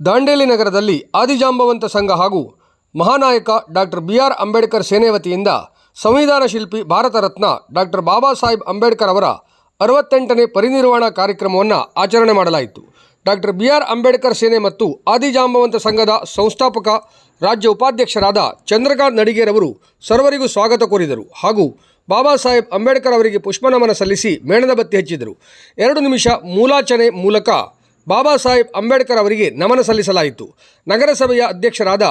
ದಾಂಡೇಲಿ ನಗರದಲ್ಲಿ ಆದಿಜಾಂಬವಂತ ಸಂಘ ಹಾಗೂ ಮಹಾನಾಯಕ doctor B R Ambedkar Sene ವತಿಯಿಂದ ಸಂವಿಧಾನ ಶಿಲ್ಪಿ ಭಾರತ ರತ್ನ ಡಾಕ್ಟರ್ ಬಾಬಾ ಸಾಹೇಬ್ ಅಂಬೇಡ್ಕರ್ ಅವರ ಅರವತ್ತೆಂಟನೇ ಪರಿನಿರ್ವಾಣ ಕಾರ್ಯಕ್ರಮವನ್ನು ಆಚರಣೆ ಮಾಡಲಾಯಿತು. ಡಾಕ್ಟರ್ ಬಿ ಆರ್ ಅಂಬೇಡ್ಕರ್ ಸೇನೆ ಮತ್ತು ಆದಿಜಾಂಬವಂತ ಸಂಘದ ಸಂಸ್ಥಾಪಕ, ರಾಜ್ಯ ಉಪಾಧ್ಯಕ್ಷರಾದ ಚಂದ್ರಕಾಂತ್ ನಡಿಗೇರವರು ಸರ್ವರಿಗೂ ಸ್ವಾಗತ ಕೋರಿದರು ಹಾಗೂ ಬಾಬಾ ಸಾಹೇಬ್ ಅಂಬೇಡ್ಕರ್ ಅವರಿಗೆ ಪುಷ್ಪನಮನ ಸಲ್ಲಿಸಿ ಮೇಣದ ಬತ್ತಿ ಹಚ್ಚಿದರು. ಎರಡು ನಿಮಿಷ ಮೂಲಾಚನೆ ಮೂಲಕ ಬಾಬಾ ಸಾಹೇಬ್ ಅಂಬೇಡ್ಕರ್ ಅವರಿಗೆ ನಮನ ಸಲ್ಲಿಸಲಾಯಿತು. ನಗರಸಭೆಯ ಅಧ್ಯಕ್ಷರಾದ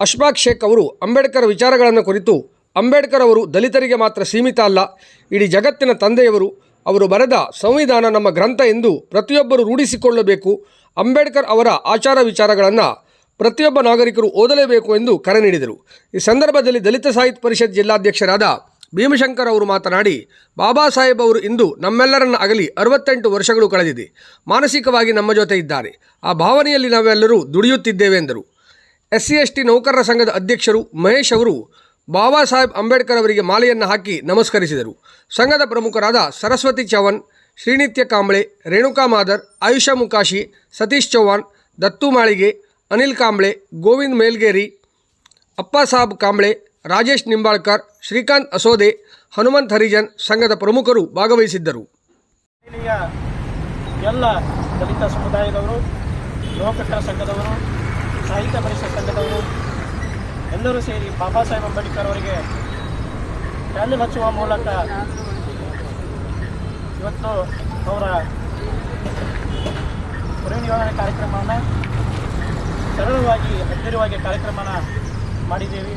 ಅಶ್ಫಾಕ್ ಶೇಖ್ ಅವರು ಅಂಬೇಡ್ಕರ್ ವಿಚಾರಗಳನ್ನು ಕುರಿತು ಅಂಬೇಡ್ಕರ್ ಅವರು ದಲಿತರಿಗೆ ಮಾತ್ರ ಸೀಮಿತ ಅಲ್ಲ, ಇಡೀ ಜಗತ್ತಿನ ತಂದೆಯವರು, ಅವರು ಬರೆದ ಸಂವಿಧಾನ ನಮ್ಮ ಗ್ರಂಥ ಎಂದು ಪ್ರತಿಯೊಬ್ಬರು ರೂಢಿಸಿಕೊಳ್ಳಬೇಕು. ಅಂಬೇಡ್ಕರ್ ಅವರ ಆಚಾರ ವಿಚಾರಗಳನ್ನು ಪ್ರತಿಯೊಬ್ಬ ನಾಗರಿಕರು ಓದಲೇಬೇಕು ಎಂದು ಕರೆ ನೀಡಿದರು. ಈ ಸಂದರ್ಭದಲ್ಲಿ ದಲಿತ ಸಾಹಿತ್ಯ ಪರಿಷತ್ ಜಿಲ್ಲಾಧ್ಯಕ್ಷರಾದ ಭೀಮಶಂಕರ್ ಅವರು ಮಾತನಾಡಿ, ಬಾಬಾ ಸಾಹೇಬ್ ಅವರು ಇಂದು ನಮ್ಮೆಲ್ಲರನ್ನ ಅಗಲಿ ಅರವತ್ತೆಂಟು ವರ್ಷಗಳು ಕಳೆದಿದೆ. ಮಾನಸಿಕವಾಗಿ ನಮ್ಮ ಜೊತೆ ಇದ್ದಾರೆ. ಆ ಭಾವನೆಯಲ್ಲಿ ನಾವೆಲ್ಲರೂ ದುಡಿಯುತ್ತಿದ್ದೇವೆ ಎಂದರು. ಎಸ್ ಸಿ ಎಸ್ ಟಿ ನೌಕರರ ಸಂಘದ ಅಧ್ಯಕ್ಷರು ಮಹೇಶ್ ಅವರು ಬಾಬಾ ಸಾಹೇಬ್ ಅಂಬೇಡ್ಕರ್ ಅವರಿಗೆ ಮಾಲೆಯನ್ನು ಹಾಕಿ ನಮಸ್ಕರಿಸಿದರು. ಸಂಘದ ಪ್ರಮುಖರಾದ ಸರಸ್ವತಿ ಚವನ್ ಶ್ರೀನಿತ್ಯ ಕಾಂಬ್ಳೆ, ರೇಣುಕಾ ಮಾದರ್, ಆಯುಷಾ ಮುಕಾಶಿ, ಸತೀಶ್ ಚೌಹಾಣ್, ದತ್ತು ಮಾಳಿಗೆ, ಅನಿಲ್ ಕಾಂಬ್ಳೆ, ಗೋವಿಂದ್ ಮೇಲ್ಗೇರಿ ಅಪ್ಪಾಸಾಬ್ ಕಾಂಬ್ಳೆ ರಾಜೇಶ್ ನಿಂಬಾಳ್ಕರ್, ಶ್ರೀಕಾಂತ್ ಅಸೋದೆ, ಹನುಮಂತ್ ಹರಿಜನ್ ಸಂಘದ ಪ್ರಮುಖರು ಭಾಗವಹಿಸಿದ್ದರು. ಎಲ್ಲ ದಲಿತ ಸಮುದಾಯದವರು ಲೋಕಟ ಸಂಘದವರು, ಸಾಹಿತ್ಯ ಪರಿಷತ್ ಸಂಘದವರು, ಎಲ್ಲರೂ ಸೇರಿ ಬಾಬಾ ಸಾಹೇಬ್ ಅಂಬೇಡ್ಕರ್ ಅವರಿಗೆ ಕ್ಯಾಂಡಲ್ ಹಚ್ಚುವ ಮೂಲಕ ಇವತ್ತು ಅವರ ಪರಿನಿರ್ವಹಣೆ ಕಾರ್ಯಕ್ರಮವನ್ನು ಸರಳವಾಗಿ ಹತ್ತಿರವಾಗಿ ಕಾರ್ಯಕ್ರಮನ ಮಾಡಿದ್ದೇವೆ.